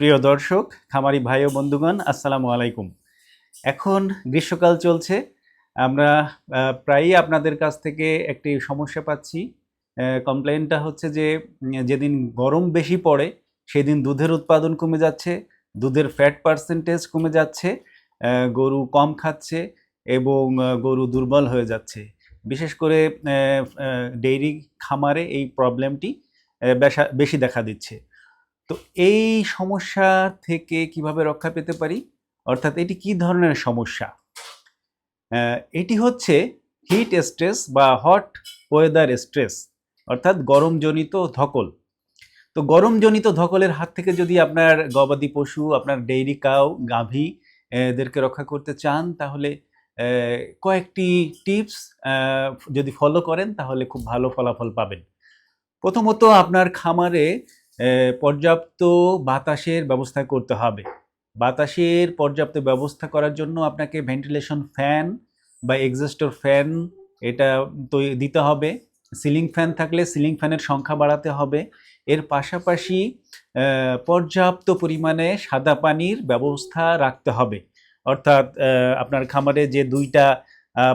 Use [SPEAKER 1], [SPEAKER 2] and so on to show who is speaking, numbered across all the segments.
[SPEAKER 1] প্রিয় দর্শক, খামারি ভাই ও বন্ধুগণ, আসসালামু আলাইকুম। এখন গ্রীষ্মকাল চলছে, আমরা প্রায়ই আপনাদের কাছ থেকে একটি সমস্যা পাচ্ছি। কমপ্লেনটা হচ্ছে যে, যেদিন গরম বেশি পড়ে, সেদিন দুধের উৎপাদন কমে যাচ্ছে, দুধের ফ্যাট পার্সেন্টেজ কমে যাচ্ছে গরু কম খাচ্ছে এবং গরু দুর্বল হয়ে যাচ্ছে। বিশেষ করে ডেইরি খামারে এই প্রবলেমটি বেশি দেখা দিচ্ছে। তো এই সমস্যা থেকে কীভাবে রক্ষা পেতে পারি? অর্থাৎ এটি কি ধরনের সমস্যা? এটি হচ্ছে হিট স্ট্রেস বা হট ওয়েদার স্ট্রেস অর্থাৎ গরমজনিত ধকল। তো গরমজনিত ধকলের হাত থেকে যদি আপনার গবাদি পশু, আপনার ডেইরি কাউ গাভী, এদেরকে রক্ষা করতে চান, তাহলে কয়েকটি টিপস যদি ফলো করেন, তাহলে খুব ভালো ফলাফল পাবেন। প্রথমত, আপনার খামারে পর্যাপ্ত বাতাসের ব্যবস্থা করতে হবে। বাতাসের পর্যাপ্ত ব্যবস্থা করার জন্য আপনাকে ভেন্টিলেশন ফ্যান বা এক্সস্টর ফ্যান এটা তো, দিতে হবে। সিলিং ফ্যান থাকলে সিলিং ফ্যানের সংখ্যা বাড়াতে হবে। এর পাশাপাশি পর্যাপ্ত পরিমাণে সাদা পানির ব্যবস্থা রাখতে হবে। অর্থাৎ আপনার খামারে যে দুইটা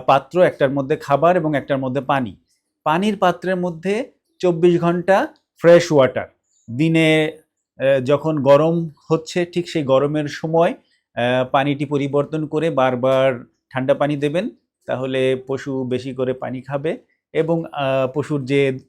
[SPEAKER 1] পাত্র, একটার মধ্যে খাবার এবং একটার মধ্যে পানি। পানির পাত্রের মধ্যে চব্বিশ ঘণ্টা ফ্রেশ ওয়াটার দিনে যখন গরম হচ্ছে, ঠিক সেই গরমের সময় পানিটি পরিবর্তন করে বারবার ঠান্ডা পানি দেবেন। তাহলে পশু বেশি করে পানি খাবে এবং পশুর যে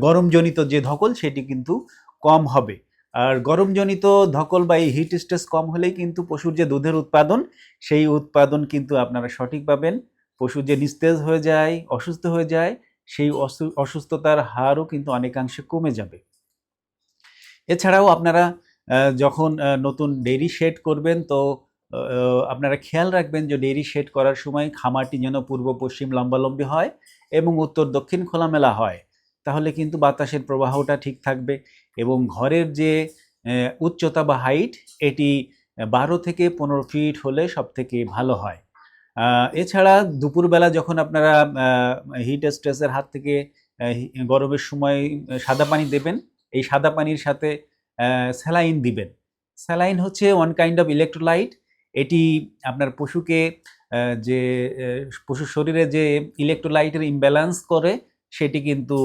[SPEAKER 1] গরমজনিত যে ধকল, সেটি কিন্তু কম হবে। আর গরমজনিত ধকল বা এই হিট স্ট্রেস কম হলেই কিন্তু পশুর যে দুধের উৎপাদন, সেই উৎপাদন কিন্তু আপনারা সঠিক পাবেন। পশু যে নিস্তেজ হয়ে যায়, অসুস্থ হয়ে যায়, সেই অসু- অসুস্থতার হারও কিন্তু অনেকাংশে কমে যাবে। এছাড়াও আপনারা যখন নতুন ডেইরি শেড করবেন, তো আপনারা খেয়াল রাখবেন যে ডেইরি শেড করার সময় খামারটি যেন পূর্ব, পশ্চিম লম্বালম্বি হয় এবং উত্তর, দক্ষিণ খোলামেলা হয়। তাহলে কিন্তু বাতাসের প্রবাহটা ঠিক থাকবে এবং ঘরের যে উচ্চতা বা হাইট এটি বারো থেকে পনেরো ফিট হলে সব থেকে ভালো হয়। এছাড়া দুপুরবেলা যখন আপনারা হিট স্ট্রেসের হাত থেকে গরমের সময় সাদা পানি দেবেন এই সাদা পানির সাথে স্যালাইন দিবেন। স্যালাইন হচ্ছে ওয়ান কাইন্ড অফ ইলেকট্রোলাইট এটি আপনার পশুকে যে পশুর শরীরে যে ইলেকট্রোলাইটের ইমব্যালেন্স করে, সেটি কিন্তু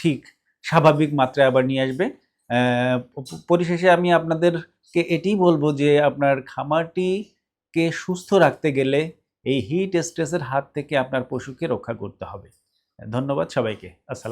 [SPEAKER 1] ঠিক স্বাভাবিক মাত্রায় আবার নিয়ে আসবে। পরিশেষে আমি আপনাদেরকে এটি বলব যে, আপনার খামারটিকে সুস্থ রাখতে গেলে এই হিট স্ট্রেসের হাত থেকে আপনার পশুকে রক্ষা করতে হবে। ধন্যবাদ সবাইকে। আসসালাম।